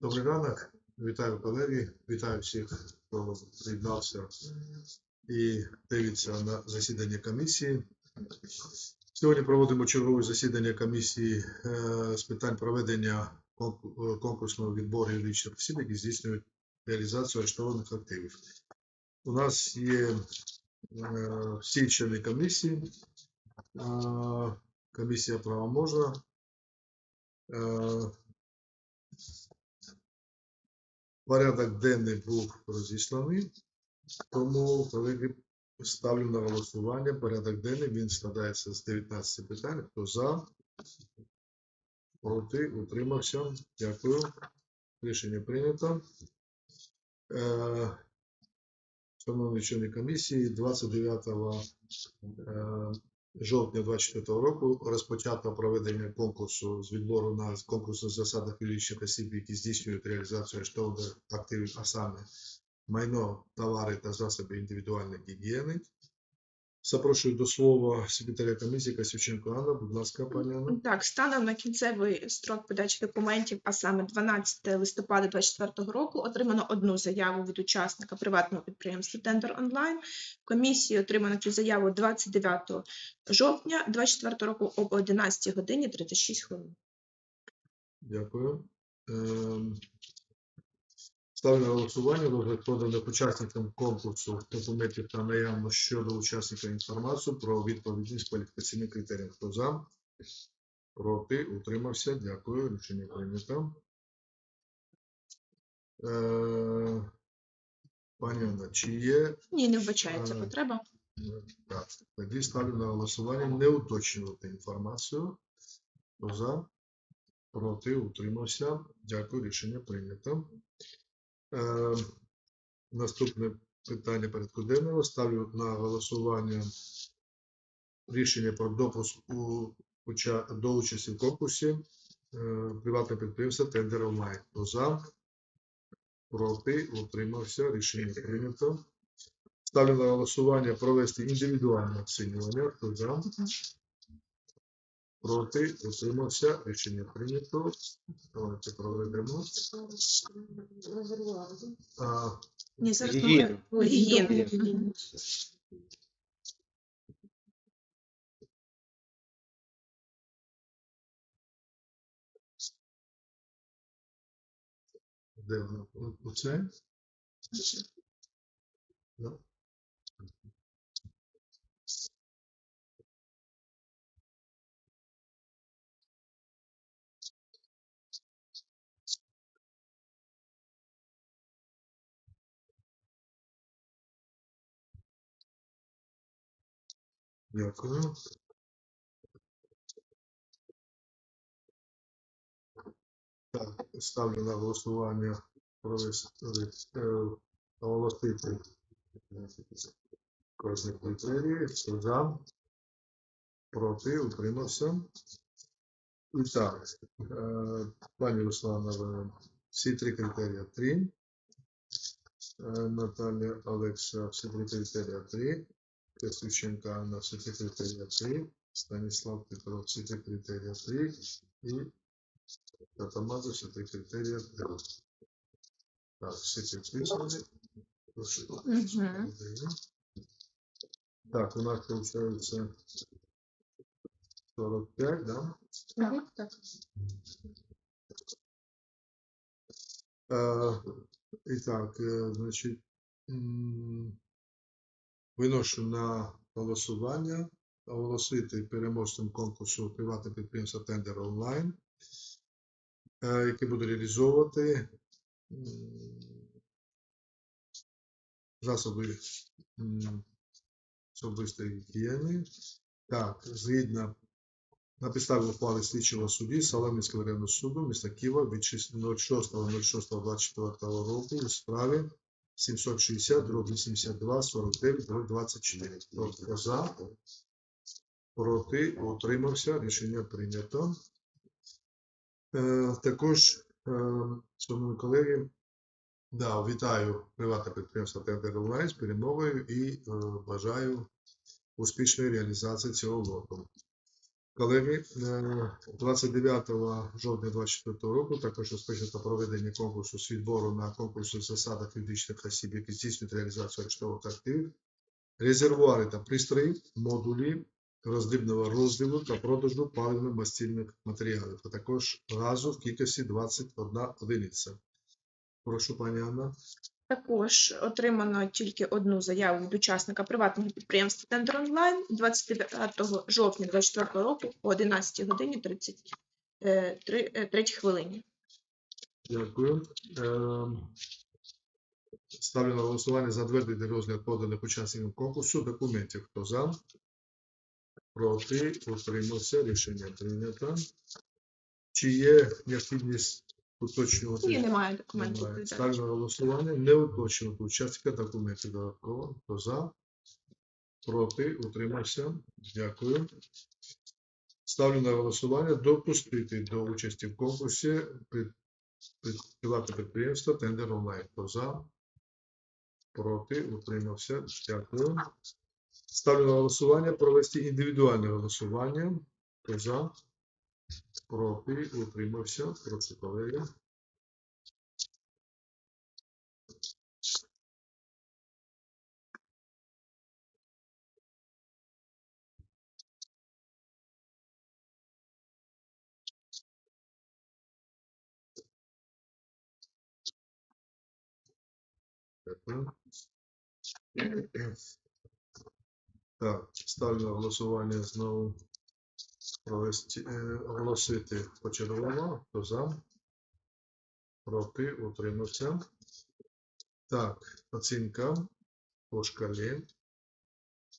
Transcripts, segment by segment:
Добрий ранок, вітаю колеги, вітаю всіх, хто приєднався і дивиться на засідання комісії. Сьогодні проводимо чергове засідання комісії е, з питань проведення е, конкурсного відбору юридичних осіб, які здійснюють реалізацію арештованих активів. У нас є е, всі члени комісії. Комісія правоможна. Порядок денний був розісланий, тому, колеги, ставлю на голосування порядок денний. Він складається з 19 питань. Хто за? Проти? Утримався? Дякую. Рішення прийнято. Е, Шановні члени комісії, 29 е, жовтня 2024 року розпочато проведення конкурсу з відбору на конкурсних засадах фізичних осіб, які здійснюють реалізацію арештованих активів, а саме майно, товари та засоби індивідуальної гігієни. Запрошую до слова секретаря комісії Касюченко Анна. Будь ласка, пані Анна. Так, станом на кінцевий строк подачі документів, а саме 12 листопада 2024 року, отримано одну заяву від учасника приватного підприємства Тендер Онлайн. Комісії отримано цю заяву 29 жовтня 2024 року об 11 годині 36 хвилин. Дякую. Ставлю на голосування розгляд поданих учасникам конкурсу документів та наявно щодо учасника інформацію про відповідність кваліфікаційних критеріїв. Хто за? Проти? Утримався? Дякую. Рішення прийнято. Е, Пані Анна, чи є Ні, не вбачається Ага. потреба. так, тоді ставлю на голосування не уточнювати інформацію. Хто за? Проти? Утримався? Дякую. Рішення прийнято. Е, Наступне питання порядку денного. Ставлю на голосування рішення про допуск у, до участі в конкурсі е, приватне підприємство Тендер онлайн. Хто за? Проти? Утримався? Рішення прийнято. Ставлю на голосування провести індивідуальне оцінювання. Хто за? Проти? Утримався? Рішення прийнято. Давайте проведемо. А, Ні, зараз Гігієна. ми- Гігієна. Мгм. Де воно? Оце? Да. Дякую. Так, ставлю на голосування е, оголосити кожні критерії. Хто за? Проти? Утримався. І так, е, пані Руслана, всі три критерії три. Е, Наталія Олекса, всі три критерії три. Костюченко Анна, всі три критерії три. Станіслав Петров, всі три критерії три. І Катамаза, всі три критерії три. Так, всі підписані. Прошу. Мгм. Так, у нас получается 45, да? Так, так. Е, І виношу на голосування оголосити переможцем конкурсу приватне підприємство Тендер онлайн, е, яке буде реалізовувати засоби особистої гігієни. Так, згідно на підставі ухвали слідчого судді Солом'янського районного суду міста Києва від 06.06.24 року у справі 760 дроб 82 49 дроб 24. Хто за? Проти? Утримався? Рішення прийнято. Е, також, е, шановні колеги, да, вітаю приватне підприємство Тендер Онлайн з перемогою і е, бажаю успішної реалізації цього лоту. Колеги, е, 29 жовтня 2024 року також розпочато проведення конкурсу з відбору на конкурсу засадах юридичних осіб, які здійснюють реалізацію арештових активів, резервуари та пристрої, модулі роздрібного розділу та продажу паливно-мастильних матеріалів, а також газу в кількості 21 одиниця. Прошу, пані Анна. Також отримано тільки одну заяву від учасника приватного підприємства Тендер Онлайн 29 жовтня 2024 року о 11 годині 33 хвилині. Дякую. Ем, Ставлю на голосування затвердити розгляд поданих учасників конкурсу документів. Хто за? Проти? Утримався. Рішення прийнято. Чи є необхідність уточнювати? І немає документів. Немає. Ставлю на голосування. Не уточнювати учасника документів додатково. Хто за? Проти? Утримався. Дякую. Ставлю на голосування допустити до участі в конкурсі під- під- підприємство Тендер онлайн. Хто за? Проти? Утримався. Дякую. Ставлю на голосування провести індивідуальне голосування. Хто за? Проти? Утримався. Прошу колеги. Так, ставлю голосування знову е, оголосити почергово. Хто за? Проти? Утримався. Так, оцінка по шкалі. Е,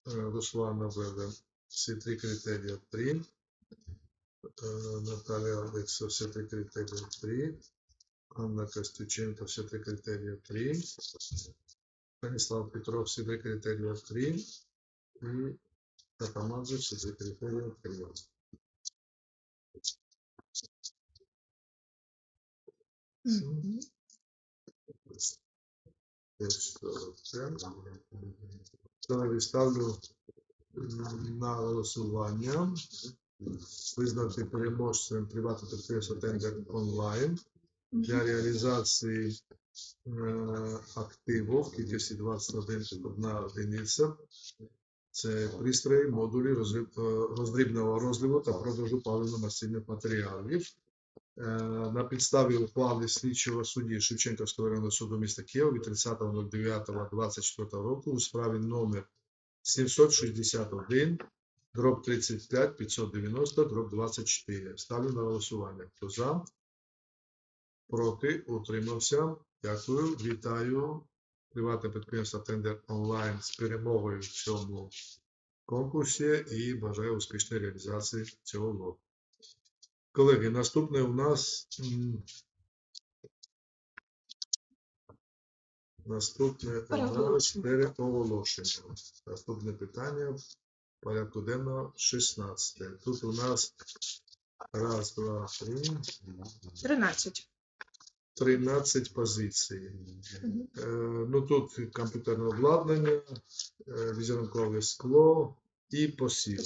Руслана Веде. Всі три критерії 3. Наталія Олекса, всі три критерії 3. Анна Костюченко, всі три критерії 3. Станіслав Петров, всі три критерії 3. І Катамадзе, всі три критерії 3. Мгм. Колеги, ставлю на голосування визнати переможцем приватного підприємства Тендер онлайн для реалізації е, активу в кількості 21 одиниця. Це пристрої, модулі е, роздрібного розливу та продажу паливно-мастильних матеріалів. Е, На підставі ухвали слідчого судді Шевченківського районного суду міста Києва від 30.09.24 року у справі номер 761 дроб 35 590 дроб 24. Ставлю на голосування. Хто за? Проти? Утримався. Дякую. Вітаю. Приватне підприємство Тендер онлайн з перемогою в цьому конкурсі і бажаю успішної реалізації цього лоту. Колеги, наступне у нас наступне у нас Переоголошення. Наступне питання порядку денного 16. Тут у нас раз, два, три, 13. 13 позицій. Мгм. Е, ну тут комп'ютерне обладнання, е, візерункове скло і посіви.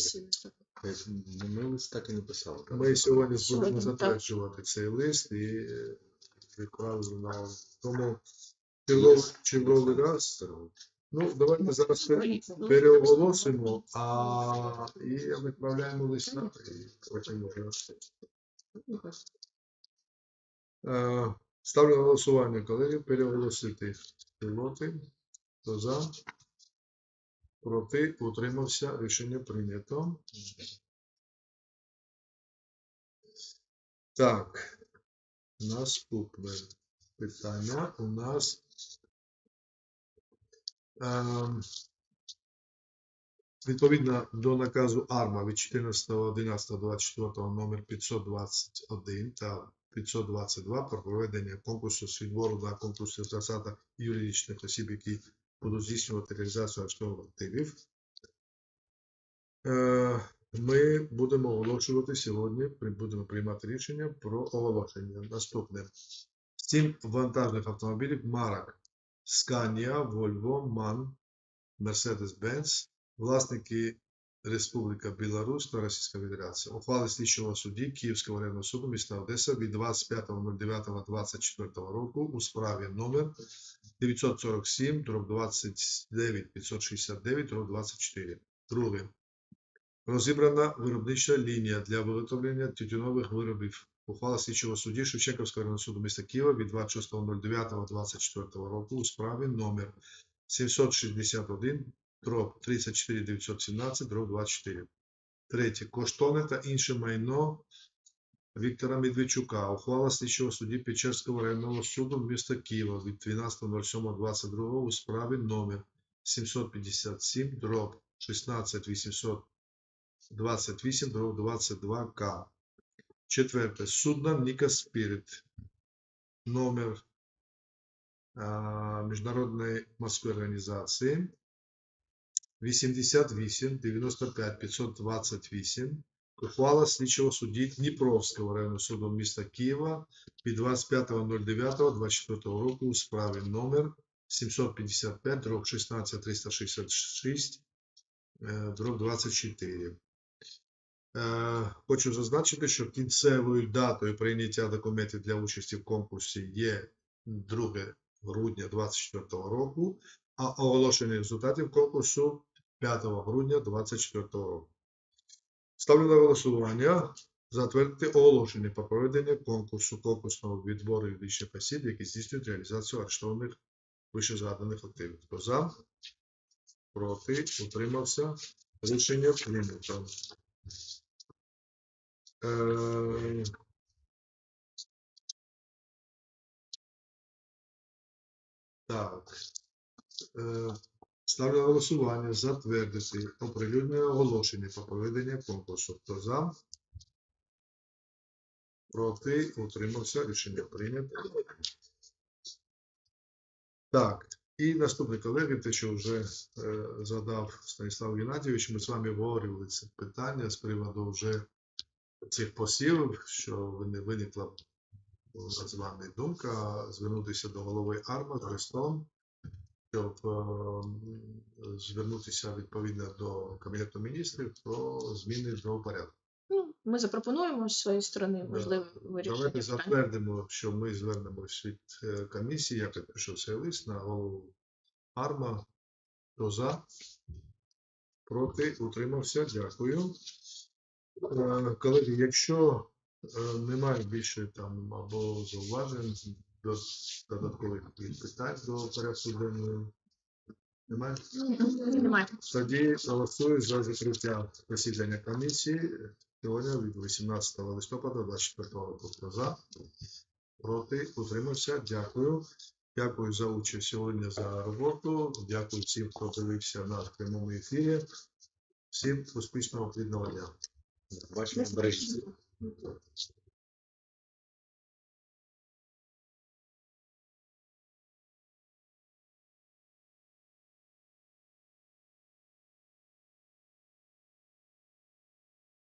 Ми лист так і не писали. Ми сьогодні будемо так. затверджувати цей лист і е, відправили на тому черговий, раз. Ну, давайте зараз пер- переоголосимо, а і відправляємо лист на і потім вже. Е, Ставлю на голосування, колеги, переоголосити пілоти. Хто за? Проти? Утримався. Рішення прийнято. Так. Наступне питання у нас. Ем, Відповідно до наказу АРМА від 14.11.24 номер 521 та 522 про проведення конкурсу з відбору на конкурсі засадах юридичних осіб, які будуть здійснювати реалізацію активних активів. Е, Ми будемо оголошувати сьогодні, будемо приймати рішення про оголошення. Наступне. Сім вантажних автомобілів марок Scania, Volvo, MAN, Mercedes-Benz, власники Республіка Білорусь та Російська Федерація. Ухвали слідчого судді Київського районного суду міста Одеса від 25.09.24 року у справі номер 947 дроб 29 569 дроб 24. Друге. Розібрана виробнича лінія для виготовлення тютюнових виробів. Ухвала слідчого судді Шевченківського районного суду міста Києва від 26.09.24 року у справі номер 761 дроб 34 917 дроб 24. Третє. Коштовне та інше майно Віктора Медведчука. Ухвала слідчого судді Печерського районного суду міста Києва від 12.07.22 у справі номер 757 дроб 16 828 дроб 22К. Четверте. Судна Ніка Спірит. Номер а, Міжнародної морської організації 88 95 528. Ухвала слідчого судді Дніпровського районного суду міста Києва від 25.09.24 року у справі номер 755 дроб 16 366 е, дроб 24. Е, Хочу зазначити, що кінцевою датою прийняття документів для участі в конкурсі є 2 грудня 2024 року, а оголошення результатів конкурсу 5 грудня 2024 року. Ставлю на голосування затвердити оголошення про проведення конкурсу конкурсного відбору юридичних осіб, які здійснюють реалізацію арештованих вищезгаданих активів. Хто за? Проти? Утримався? Рішення прийнято. Е, Так. Е, Ставлю на голосування затвердити оприлюднене оголошення про проведення конкурсу. Хто за? Проти? Утримався? Рішення прийнято. Так. І наступний колеги, те, що вже е, задав Станіслав Геннадійович, ми з вами обговорювали це питання з приводу вже цих посівів, що виникла з вами думка звернутися до голови АРМА з листом, щоб е, звернутися відповідно до Кабінету міністрів про зміни до порядку. Ну, ми запропонуємо з своєї сторони можливе вирішення. Давайте затвердимо, що ми звернемось від е, комісії, я підпишу цей лист на голову АРМА. Хто за? Проти? Утримався? Дякую. Е, Колеги, якщо немає більше там або зауважень до додаткових питань до порядку денного, немає? Немає. Тоді голосую за закриття засідання комісії сьогодні від 18 листопада 24 року. Хто за? Проти? Утримався? Дякую. Дякую за участь сьогодні за роботу. Дякую всім, хто дивився на прямому ефірі. Всім успішного плідного дня. Бачимо.